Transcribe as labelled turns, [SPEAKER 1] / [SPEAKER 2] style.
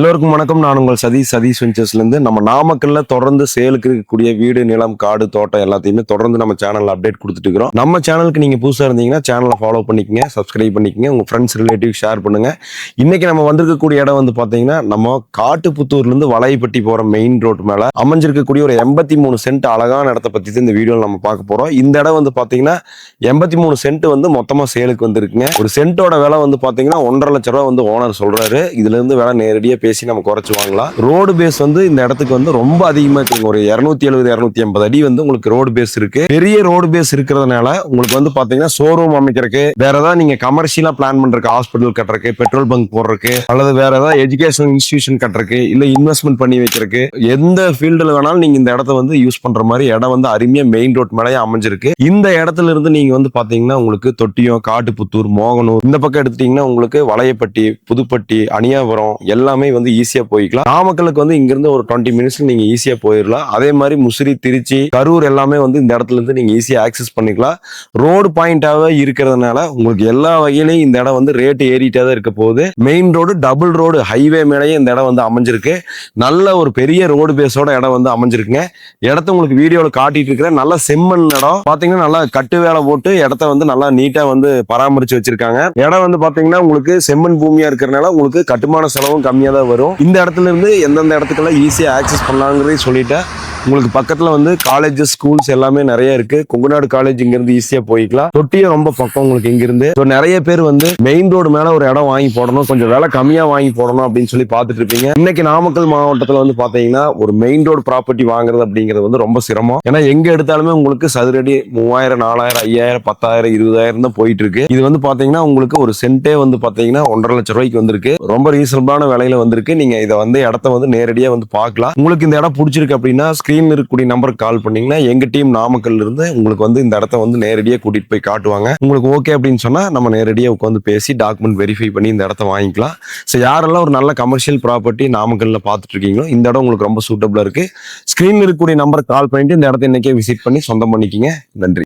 [SPEAKER 1] எல்லோருக்கும் வணக்கம். நான் உங்கள் சதீஷ். சதீஷ் வெஞ்சர்ஸ்லேருந்து நம்ம நாமக்கல்ல தொடர்ந்து சேலுக்கு இருக்கக்கூடிய வீடு நிலம் காடு தோட்டம் எல்லாத்தையுமே தொடர்ந்து நம்ம சேனலில் அப்டேட் கொடுத்துட்டு இருக்கிறோம். நம்ம சேனலுக்கு நீங்கள் புதுசாக இருந்தீங்கன்னா சேனலை ஃபாலோ பண்ணிக்கங்க சப்ஸ்கிரைப் பண்ணிக்கங்க உங்கள் ஃப்ரெண்ட்ஸ் ரிலேட்டிவ் ஷேர் பண்ணுங்கள் இன்னைக்கு நம்ம வந்திருக்கக்கூடிய இடம் வந்து பார்த்தீங்கன்னா நம்ம காட்டுப்புத்தூர்லேருந்து வலைப்பட்டி போகிற மெயின் ரோட் மேலே அமைஞ்சிருக்கக்கூடிய ஒரு எண்பத்தி மூணு சென்ட் அழகான இடத்த பற்றி இந்த வீடியோவில் நம்ம பார்க்க போகிறோம் இந்த இடம் வந்து பார்த்தீங்கன்னா எண்பத்தி மூணு சென்ட் வந்து மொத்தமாக சேலுக்கு வந்துருக்குங்க. ஒரு சென்ட்டோட விலை வந்து பார்த்தீங்கன்னா ஒன்றரை லட்ச ரூபா வந்து ஓனர் சொல்கிறாரு இதுலேருந்து விலை நேரடியாக பேசி நம்ம குறைச்சி வாங்கலாம். ரோடு பேஸ் வந்து இந்த இடத்துக்கு வந்து ரொம்ப அதிகமா இருக்குங்க ஒரு இருநூத்தி எழுபது இருநூத்தி ஐம்பது அடி வந்து உங்களுக்கு ரோடு பேஸ் இருக்கு. பெரிய ரோடு பேஸ் இருக்கிறதுனால உங்களுக்கு வந்து பாத்தீங்கன்னா ஷோரூம் அமைக்கிறதுக்கு வேற ஏதாவது நீங்க கமர்ஷியலா பிளான் பண்றதுக்கு ஹாஸ்பிட்டல் கட்டுறதுக்கு பெட்ரோல் பங்க் போடுறதுக்கு அல்லது வேற ஏதாவது எஜுகேஷன் இன்ஸ்டிடியூஷன் கட்டுறதுக்கு இல்ல இன்வெஸ்ட்மெண்ட் பண்ணி வைக்கிறதுக்கு எந்த ஃபீல்டுல வேணாலும் நீங்க இந்த இடத்த வந்து யூஸ் பண்ற மாதிரி இடம் வந்து அருமையா மெயின் ரோட் மேலேயே அமைஞ்சிருக்கு. இந்த இடத்துல இருந்து நீங்க வந்து பாத்தீங்கன்னா உங்களுக்கு தொட்டியம் காட்டுப்புத்தூர் மோகனூர் இந்த பக்கம் எடுத்துட்டீங்கன்னா உங்களுக்கு வளையப்பட்டி புதுப்பட்டி அணியாபுரம் எல்லாமே வந்து ஈஸியா போய்க்கலாம். நாமக்கலுக்கு வந்து இங்க இருந்து ஒரு டுவெண்ட்டி மினிட்ஸ்ல நீங்க ஈஸியா போயிடலாம் அதே மாதிரி முசிறி திருச்சி கரூர் எல்லாமே வந்து இந்த இடத்துல இருந்து நீங்க ஈஸியா ஆக்சஸ் பண்ணிக்கலாம். ரோடு பாயிண்டாவே இருக்கிறதுனால உங்களுக்கு எல்லா வகையிலையும் இந்த இடம் வந்து ரேட் ஏறிட்டே தான் இருக்க போகுது. Main road double road highway மேலேயே இந்த இடம் வந்து அமைஞ்சிருக்கு. நல்ல ஒரு பெரிய ரோடு பேஸோட இடம் வந்து அமைஞ்சிருக்குங்க. இடத்த உங்களுக்கு வீடியோவில் காட்டிட்டு இருக்கிறேன். நல்ல செம்மண் இடம். பாத்தீங்கன்னா நல்லா கட்டு வேலை போட்டு இடத்த வந்து நல்லா நீட்டா வந்து பராமரிச்சு வச்சிருக்காங்க. இடம் வந்து பாத்தீங்கன்னா உங்களுக்கு செம்மண் பூமியா இருக்கிறனால உங்களுக்கு கட்டுமான செலவும் கம்மியா தான் வரும். இந்த இடத்துல இருந்து எந்தெந்த இடத்துக்கெல்லாம் ஈஸியாக ஆக்சஸ் பண்ணலாங்கிறதையும் சொல்லிட்டேன். உங்களுக்கு பக்கத்துல வந்து காலேஜஸ் ஸ்கூல்ஸ் எல்லாமே நிறைய இருக்கு. கொங்குநாடு காலேஜ் இங்க இருந்து ஈஸியா போய்க்கலாம். தொட்டியும் ரொம்ப பக்கம் உங்களுக்கு இங்க இருந்து நிறைய பேர் வந்து மெயின் ரோடு மேல ஒரு இடம் வாங்கி போடணும். கொஞ்சம் விலை கம்மியா வாங்கி போடணும் அப்படின்னு சொல்லி பார்த்துட்டு இருப்பீங்க. இன்னைக்கு நாமக்கல் மாவட்டத்துல வந்து பாத்தீங்கன்னா ஒரு மெயின் ரோடு ப்ராப்பர்ட்டி வாங்குறது அப்படிங்கிறது வந்து ரொம்ப சிரமம். ஏன்னா எங்க எடுத்தாலுமே உங்களுக்கு சதுரடி மூவாயிரம் நாலாயிரம் ஐயாயிரம் பத்தாயிரம் இருபதாயிரம் தான் போயிட்டு இருக்கு. இது வந்து பாத்தீங்கன்னா உங்களுக்கு ஒரு சென்ட்டே வந்து பாத்தீங்கன்னா ஒன்றரை லட்சம் ரூபாய்க்கு வந்திருக்கு. ரொம்ப ரீசனபிளான விலையில வந்திருக்கு. நீங்க இதை வந்து இடத்த வந்து நேரடியா வந்து பார்க்கலாம். உங்களுக்கு இந்த இடம் பிடிச்சிருக்கு அப்படின்னா ஸ்க்ரீன் இருக்கக்கூடிய நம்பருக்கு கால் பண்ணீங்கன்னா எங்கள் டீம் நாமக்கல்ல இருந்து உங்களுக்கு வந்து இந்த இடத்த வந்து நேரடியாக கூட்டிகிட்டு போய் காட்டுவாங்க. உங்களுக்கு ஓகே அப்படின்னு சொன்னால் நம்ம நேரடியாக உட்காந்து பேசி டாக்குமெண்ட் வெரிஃபை பண்ணி இந்த இடத்த வாங்கிக்கலாம். ஸோ யாரெல்லாம் ஒரு நல்ல கமர்ஷியல் ப்ராப்பர்ட்டி நாமக்கல்ல பார்த்துட்டு இருக்கீங்களோ இந்த இடம் உங்களுக்கு ரொம்ப சூட்டபிளாக இருக்குது ஸ்க்ரீன் இருக்கக்கூடிய நம்பருக்கு கால் பண்ணிட்டு இந்த இடத்த இன்றைக்கே விசிட் பண்ணி சொந்தம் பண்ணிக்கிங்க. நன்றி.